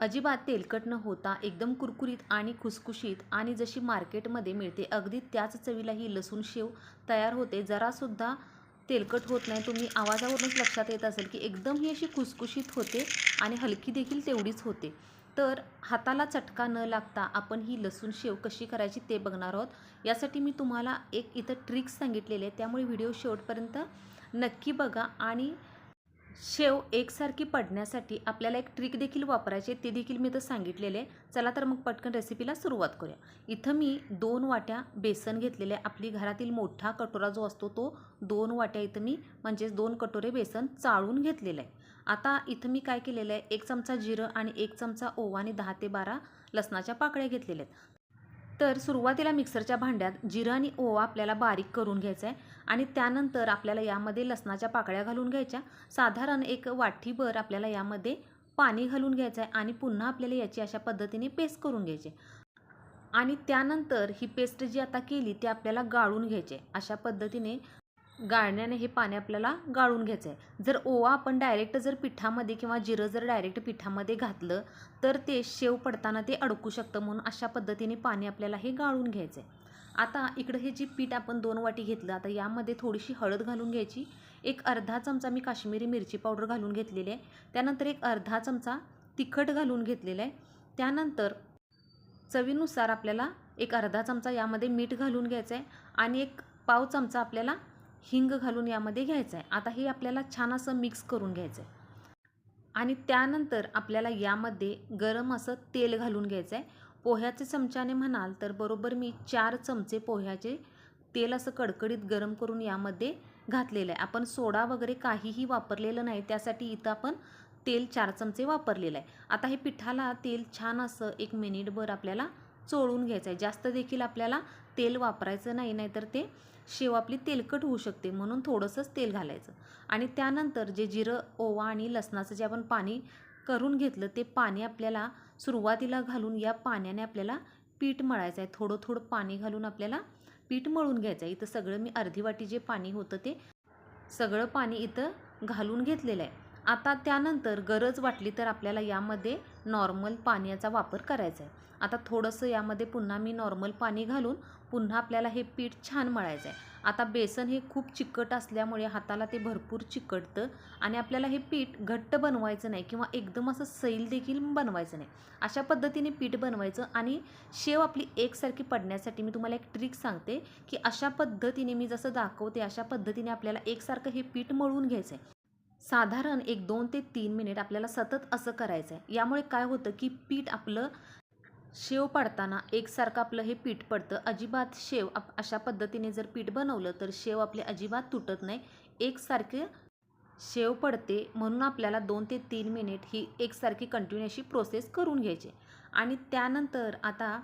अजिबात तेलकट न होता एकदम कुरकुरीत आणि खुसखुशीत आणि जशी मार्केटमध्ये मिळते अगदी त्याच चवीला ही लसूण शेव तयार होते. जरासुद्धा तेलकट होत नाही. तुम्ही आवाजावरूनच लक्षात येत असेल की एकदम ही अशी खुसखुशीत होते आणि हलकी देखील तेवढीच होते. तर हाताला चटका न लागता आपण ही लसूण शेव कशी करायची ते बघणार आहोत. यासाठी मी तुम्हाला एक इथं ट्रिक्स सांगितलेले आहे त्यामुळे व्हिडिओ शेवटपर्यंत नक्की बघा आणि शेव एकसारखी पडण्यासाठी आपल्याला एक ट्रिक देखील वापरायची ते देखील मी तर सांगितलेले आहे. चला तर मग पटकन रेसिपीला सुरुवात करूया. इथं मी दोन वाट्या बेसन घेतलेले आहे. आपली घरातील मोठा कटोरा जो असतो तो दोन वाट्या इथं मी म्हणजेच दोन कटोरे बेसन चाळून घेतलेलं आहे. आता इथं मी काय केलेलं आहे? एक चमचा जिरं आणि एक चमचा ओवा आणि दहा ते बारा लसणाच्या पाकळ्या घेतलेल्या आहेत. तर सुरुवातीला मिक्सरच्या भांड्यात जिरं आणि ओवा आपल्याला बारीक करून घ्यायचा आहे आणि त्यानंतर आपल्याला यामध्ये लसणाच्या पाकळ्या घालून घ्यायच्या. साधारण एक वाटीभर आपल्याला यामध्ये पाणी घालून घ्यायचं आहे आणि पुन्हा आपल्याला याची अशा पद्धतीने पेस्ट करून घ्यायची. आणि त्यानंतर ही पेस्ट जी आता केली ती आपल्याला गाळून घ्यायची. अशा पद्धतीने गाळण्याने हे पाणी आपल्याला गाळून घ्यायचं आहे जर ओवा आपण डायरेक्ट जर पिठामध्ये किंवा जिरं जर डायरेक्ट पिठामध्ये घातलं तर ते शेव पडताना ते अडकू शकतं म्हणून अशा पद्धतीने पाणी आपल्याला हे गाळून घ्यायचं आहे आता इकडं हे जी पीठ आपण दोन वाटी घेतलं आता यामध्ये थोडीशी हळद घालून घ्यायची. एक अर्धा चमचा मी काश्मीरी मिरची पावडर घालून घेतलेली आहे. त्यानंतर एक अर्धा चमचा तिखट घालून घेतलेला आहे. त्यानंतर चवीनुसार आपल्याला एक अर्धा चमचा यामध्ये मीठ घालून घ्यायचं आहे आणि एक पाव चमचा आपल्याला हिंग घालून यामध्ये घ्यायचं आहे आता हे आपल्याला छान असं मिक्स करून घ्यायचं आहे आणि त्यानंतर आपल्याला यामध्ये गरम असं तेल घालून घ्यायचं आहे पोह्याचे चमच्याने म्हणाल तर बरोबर मी चार चमचे पोह्याचे तेल असं कडकडीत गरम करून यामध्ये घातलेलं आहे. आपण सोडा वगैरे काहीही वापरलेलं नाही त्यासाठी इथं आपण तेल चार चमचे वापरलेलं आहे. आता हे पिठाला तेल छान असं एक मिनिटभर आपल्याला चोळून घ्यायचं आहे जास्त देखील आपल्याला तेल वापरायचं नाही नाहीतर ते शेव आपली तेलकट होऊ शकते म्हणून थोडंसंच तेल घालायचं. आणि त्यानंतर जे जिरं ओवा आणि लसणाचं जे आपण पाणी करून घेतलं ते पाणी आपल्याला सुरुवातीला घालून या पाण्याने आपल्याला पीठ मळायचं आहे थोडं थोडं पाणी घालून आपल्याला पीठ मळून घ्यायचं आहे इथं सगळं मी अर्धी वाटी जे पाणी होतं ते सगळं पाणी इथं घालून घेतलेलं आहे. आता त्यानंतर गरज वाटली तर आपल्याला यामध्ये नॉर्मल पाण्याचा वापर करायचा आहे आता थोडंसं यामध्ये पुन्हा मी नॉर्मल पाणी घालून पुन्हा आपल्याला हे पीठ छान मळायचं आहे आता बेसन हे खूप चिकट असल्यामुळे हाताला ते भरपूर चिकटतं आणि आपल्याला हे पीठ घट्ट बनवायचं नाही किंवा एकदम असं सैल देखील बनवायचं नाही. अशा पद्धतीने पीठ बनवायचं आणि शेव आपली एकसारखी पडण्यासाठी मी तुम्हाला एक ट्रिक सांगते की अशा पद्धतीने मी जसं दाखवते अशा पद्धतीने आपल्याला एकसारखं हे पीठ मळून घ्यायचं आहे साधारण एक दोन ते तीन मिनिट आपल्याला सतत असं करायचं आहे यामुळे काय होतं की पीठ आपलं शेव पाडताना एकसारखं आपलं हे पीठ पडतं. अजिबात शेव आप अशा पद्धतीने जर पीठ बनवलं तर शेव आपले अजिबात तुटत नाही. एकसारखे शेव पडते म्हणून आपल्याला दोन ते तीन मिनिट ही एकसारखी कंटिन्यू अशी प्रोसेस करून घ्यायची. आणि त्यानंतर आता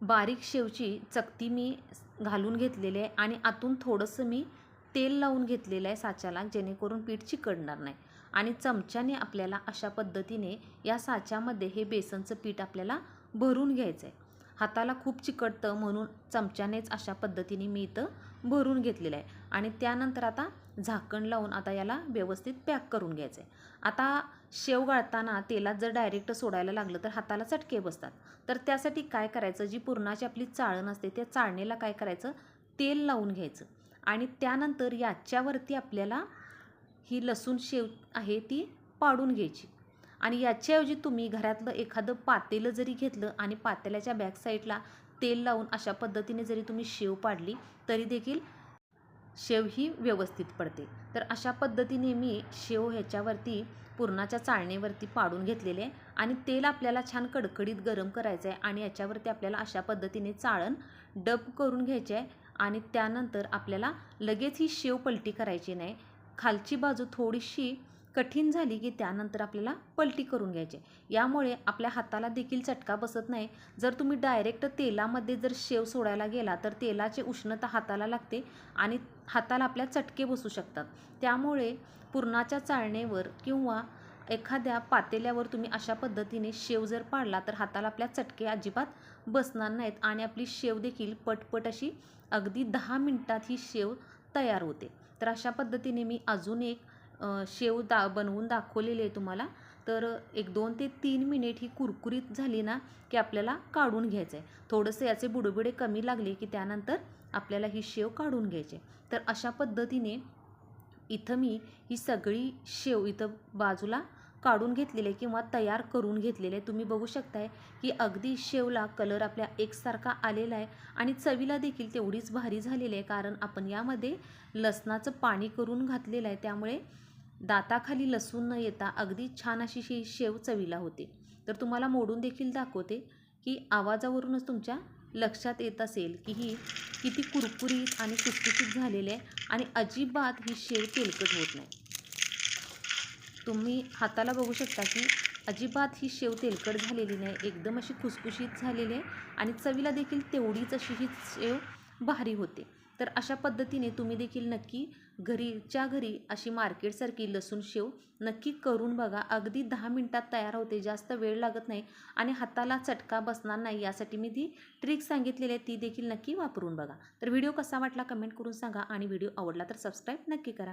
बारीक शेवची चकती मी घालून घेतलेली आहे आणि आतून थोडंसं मी तेल लावून घेतलेलं आहे साच्याला जेणेकरून पीठ चिकडणार नाही. आणि चमच्याने आपल्याला अशा पद्धतीने या साच्यामध्ये हे बेसनचं पीठ आपल्याला भरून घ्यायचं आहे हाताला खूप चिकटतं म्हणून चमच्यानेच अशा पद्धतीने मी इथं भरून घेतलेलं आहे. आणि त्यानंतर आता झाकण लावून आता याला व्यवस्थित पॅक करून घ्यायचं आहे आता शेव गाळताना तेलात जर डायरेक्ट सोडायला लागलं तर हाताला चटके बसतात. तर त्यासाठी काय करायचं? जी पुरणाची आपली चाळण असते त्या चाळणीला काय करायचं? तेल लावून घ्यायचं. आणि त्यानंतर याच्यावरती आपल्याला ही लसूण शेव आहे ती पाडून घ्यायची. आणि याच्याऐवजी तुम्ही घरातलं एखादं पातेलं जरी घेतलं आणि पातेल्याच्या बॅक साईडला तेल लावून अशा पद्धतीने जरी तुम्ही शेव पाडली तरी देखील शेव ही व्यवस्थित पडते. तर अशा पद्धतीने मी शेव ह्याच्यावरती पुरणाच्या चाळणीवरती पाडून घेतलेले आहे. आणि तेल आपल्याला छान कडकडीत गरम करायचं आहे आणि याच्यावरती आपल्याला अशा पद्धतीने चाळण डब करून घ्यायचे आहे आणि त्यानंतर आपल्याला लगेच ही शेव पलटी करायची नाही. खालची बाजू थोडीशी कठीण झाली की त्यानंतर आपल्याला पलटी करून घ्यायची. यामुळे आपल्या हाताला देखील चटका बसत नाही. जर तुम्ही डायरेक्ट तेलामध्ये जर शेव सोडायला गेला तर तेलाची उष्णता हाताला लागते आणि हाताला आपल्या चटके बसू शकतात. त्यामुळे पुरणाच्या चाळणीवर किंवा एखाद्या पातेल्यावर तुम्ही अशा पद्धतीने शेव जर पाडला तर हाताला आपल्या चटके अजिबात बसणार नाहीत आणि आपली शेव देखील पटपट अशी अगदी दहा मिनटात ही शेव तयार होते. तर अशा पद्धतीने मी अजून एक शेव दा बनवून दाखवलेली आहे तुम्हाला. तर एक दोन ते तीन मिनिट ही कुरकुरीत झाली ना की आपल्याला काढून घ्यायचं आहे थोडंसं याचे बुडबुडे कमी लागले की त्यानंतर आपल्याला ही शेव काढून घ्यायची तर अशा पद्धतीने इथं मी ही सगळी शेव इथं बाजूला काढून घेतलेले किंवा तयार करून घेतलेले तुम्ही बघू शकताय की अगदी शेवला कलर आपल्या एकसारखा आलेला आहे आणि चवीला देखील तेवढीच भारी झालेली आहे कारण आपण यामध्ये लसणाचं पाणी करून घातलेलं आहे. त्यामुळे दाताखाली लसूण न येता अगदी छान अशी ही शेव चवीला होते. तर तुम्हाला मोडून देखील दाखवते की आवाजावरूनच तुमच्या लक्षात येत असेल की ही किती कुरकुरीत आणि कुसकुशीत झालेली आहे आणि अजिबात ही शेव तेलकट होत नाही. तुम्ही हाताला बघू शकता की अजिबात ही शेव तेलकट झालेली नाही. एकदम अशी खुसखुशीत झालेली आहे आणि चवीला देखील तेवढीच अशी ही शेव भारी होते. तर अशा पद्धतीने तुम्ही देखील नक्की घरीच्या घरी अशी मार्केटसारखी लसूण शेव नक्की करून बघा. अगदी दहा मिनटात तयार होते. जास्त वेळ लागत नाही आणि हाताला चटका बसणार नाही यासाठी मी ती ट्रिक सांगितलेली आहे ती देखील नक्की वापरून बघा. तर व्हिडिओ कसा वाटला कमेंट करून सांगा आणि व्हिडिओ आवडला तर सबस्क्राईब नक्की करा.